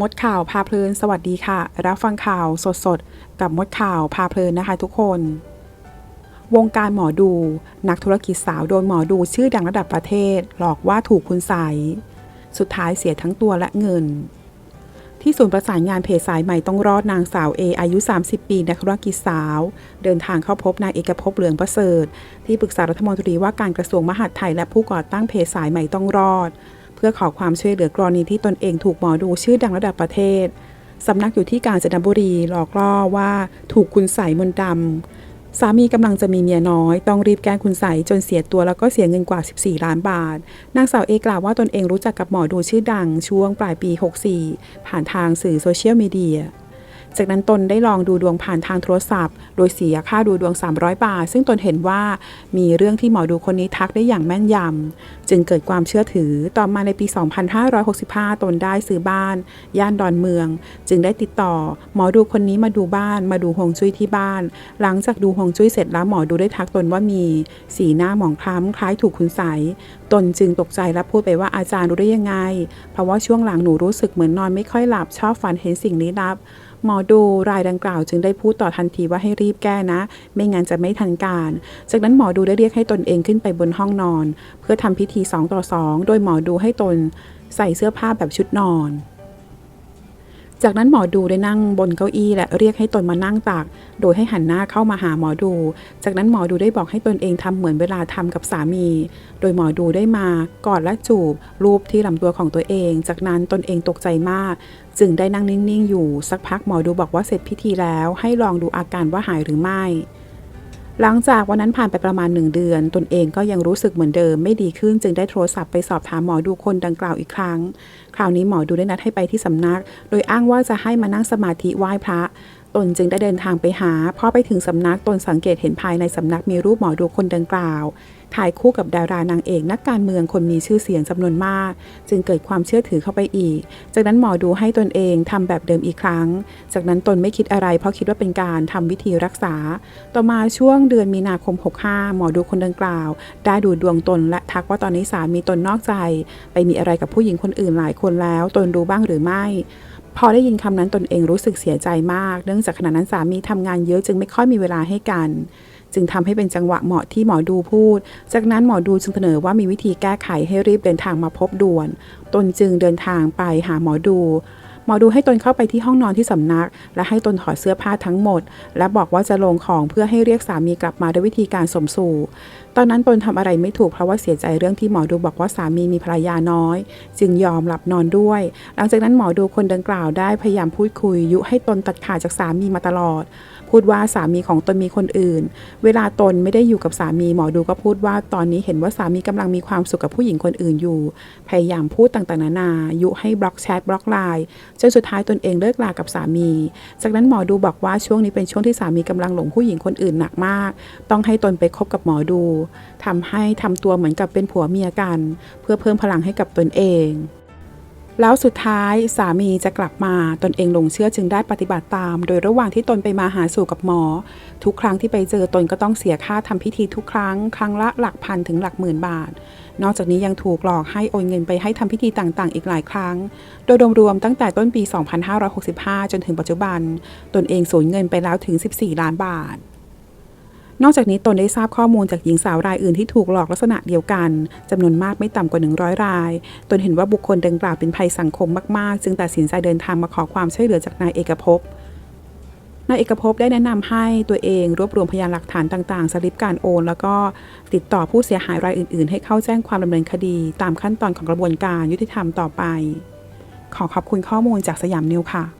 มดข่าวพาเพลิน สวัสดีค่ะ รับฟังข่าวสดๆกับมดข่าวพาเพลินนะคะทุกคน วงการหมอดู นักธุรกิจสาวโดนหมอดูชื่อดังระดับประเทศ หลอกว่าถูกคุณใสสุดท้ายเสียทั้งตัวและเงิน ที่ศูนย์ประสานงานเพจสายใหม่ต้องรอดนางสาวเออายุ 30 ปีนักธุรกิจสาว เดินทางเข้าพบนายเอกภพเหลืองประเสริฐ ที่ปรึกษารัฐมนตรีว่าการกระทรวงมหาดไทยและผู้ก่อตั้งเพจสายใหม่ต้องรอด พื่อขอความช่วยเหลือกรณีที่ตนเองถูกหมอดูชื่อดังระดับประเทศ สำนักอยู่ที่กาญจนบุรีหลอกล่อว่าถูกคุณใส่มนต์ดำสามีกำลังจะมีเมียน้อย ต้องรีบแก้คุณใสจนเสียตัวแล้วก็เสียเงินกว่า 14 ล้านบาท นางสาวเอกล่าวว่าตนเองรู้จักกับหมอดูชื่อดังช่วงปลายปี 64 ผ่านทางสื่อโซเชียลมีเดีย จากนั้นตนได้ลองดูดวงผ่านทางโทรศัพท์ โดยเสียค่าดูดวง 300 บาท ซึ่งตนเห็นว่ามีเรื่องที่หมอดูคนนี้ทักได้อย่างแม่นยำ จึงเกิดความเชื่อถือ ต่อมาในปี 2565 ตนได้ซื้อบ้าน ย่านดอนเมือง จึงได้ติดต่อ หมอดูคนนี้มาดูบ้าน มาดูฮวงจุ้ยที่บ้าน หลังจากดูฮวงจุ้ยเสร็จแล้วหมอดูได้ทักตนว่ามี สีหน้าหมองคล้ำคล้ายถูกคุณใสตนจึงตกใจและพูดไปว่าอาจารย์รู้ได้ยังไง เพราะว่าช่วงหลังหนูรู้สึกเหมือนนอนไม่ค่อยหลับชอบฝันเห็นสิ่งลี้ลับ หมอดูรายดังกล่าวจึงได้พูดต่อทันทีว่าให้รีบแก้นะ ไม่งั้นจะไม่ทันการ จากนั้นหมอดูได้เรียกให้ตนเองขึ้นไปบนห้องนอน เพื่อทำพิธีสองต่อสองโดยหมอดูให้ตนใส่เสื้อผ้าแบบชุดนอน จากนั้นหมอดูได้นั่งบนเก้าอี้และเรียกให้ตนมานั่งตักโดยให้หันหน้าเข้ามาหาหมอดู จากนั้นหมอดูได้บอกให้ตนเองทำเหมือนเวลาทำกับสามี โดยหมอดูได้มากอดและจูบ รูปที่ลำตัวของตัวเอง จากนั้นตนเองตกใจมาก จึงได้นั่งนิ่งๆอยู่ สักพักหมอดูบอกว่าเสร็จพิธีแล้ว ให้ลองดูอาการว่าหายหรือไม่ หลังจากวันนั้นผ่านไปประมาณหนึ่งเดือน ตนเองก็ยังรู้สึกเหมือนเดิมไม่ดีขึ้นจึงได้โทรศัพท์ไปสอบถามหมอดูคนดังกล่าวอีกครั้ง คราวนี้หมอดูได้นัดให้ไปที่สำนัก โดยอ้างว่าจะให้มานั่งสมาธิไหว้พระ ตนจึงได้เดินทางไปหาพอไปถึงสำนักตนสังเกตเห็นภายในสำนักมีรูปหมอดูคนดังกล่าว ถ่ายคู่กับดารานางเอกนักการเมืองคนมีชื่อเสียงจำนวนมาก จึงเกิดความเชื่อถือเข้าไปอีก จากนั้นหมอดูให้ตนเองทำแบบเดิมอีกครั้ง จากนั้นตนไม่คิดอะไร เพราะคิดว่าเป็นการทำวิธีรักษา ต่อมาช่วงเดือนมีนาคม 65 หมอดูคนดังกล่าว ได้ดูดวงตนและทักว่าตอนนี้สามีตนนอกใจ ไปมีอะไรกับผู้หญิงคนอื่นหลายคนแล้ว ตนรู้บ้างหรือไม่ พอได้ยินคำนั้นตนเองรู้สึกเสียใจมาก เนื่องจากขณะนั้นสามีทำงานเยอะจึงไม่ค่อยมีเวลาให้กัน จึงทำให้เป็นจังหวะเหมาะที่หมอดูพูด จากนั้นหมอดูจึงเสนอว่ามีวิธีแก้ไขให้รีบเดินทางมาพบด่วน ตนจึงเดินทางไปหาหมอดู หมอดูให้ตนเข้าไปที่ห้องนอนที่สำนัก และให้ตนถอดเสื้อผ้าทั้งหมด และบอกว่าจะลงของเพื่อให้เรียกสามีกลับมาด้วยวิธีการสมสู่ ตอนนั้นตนทำอะไรไม่ถูกเพราะว่าเสียใจเรื่องที่หมอดูบอกว่าสามีมีภรรยาน้อย จึงยอมหลับนอนด้วย หลังจากนั้นหมอดูคนดังกล่าวได้พยายามพูดคุย ยุให้ตนตัดขาดจากสามีมาตลอด พูดว่าสามีของตนมีคนอื่น เวลาตนไม่ได้อยู่กับสามีหมอดูก็พูดว่าตอนนี้เห็นว่าสามีกำลังมีความสุขกับผู้หญิงคนอื่นอยู่ พยายามพูดต่างๆนานา ยุให้บล็อกแชทบล็อกไลน์จนสุดท้ายตนเองเลิกลากับสามี จากนั้นหมอดูบอกว่าช่วงนี้เป็นช่วงที่สามีกำลังหลงผู้หญิงคนอื่นหนักมาก ต้องให้ตนไปคบกับหมอดูทำให้ทำตัวเหมือนกับเป็นผัวเมียกัน เพื่อเพิ่มพลังให้กับตนเอง แล้วสุดท้ายสามีจะกลับมาตนเองลงเชื่อจึงได้ปฏิบัติตาม โดยระหว่างที่ตนไปมาหาสู่กับหมอ ทุกครั้งที่ไปเจอตนก็ต้องเสียค่าทำพิธีทุกครั้ง ครั้งละหลักพันถึงหลักหมื่นบาท นอกจากนี้ยังถูกหลอกให้โอนเงินไปให้ทำพิธีต่างๆ อีกหลายครั้ง โดยรวมๆตั้งแต่ต้นปี 2565 จนถึงปัจจุบัน ตนเองสูญเงินไปแล้วถึง 14 ล้านบาท นอกจากนี้ตนได้ทราบข้อมูลจากหญิงสาวรายอื่นที่ถูกหลอกลักษณะเดียวกันจำนวนมากไม่ต่ำกว่า 100 ราย ตนเห็นว่าบุคคลดังกล่าวเป็นภัยสังคมมากๆ จึงตัดสินใจเดินทางมาขอความช่วยเหลือจากนายเอกภพนายเอกภพได้แนะนำให้ตัวเองรวบรวมพยานหลักฐานต่างๆ สลิปการโอน แล้วก็ติดต่อผู้เสียหายรายอื่น ๆ ให้เข้าแจ้งความดำเนินคดี ตามขั้นตอนของกระบวนการยุติธรรมต่อไป ขอขอบคุณข้อมูลจากสยามนิวค่ะ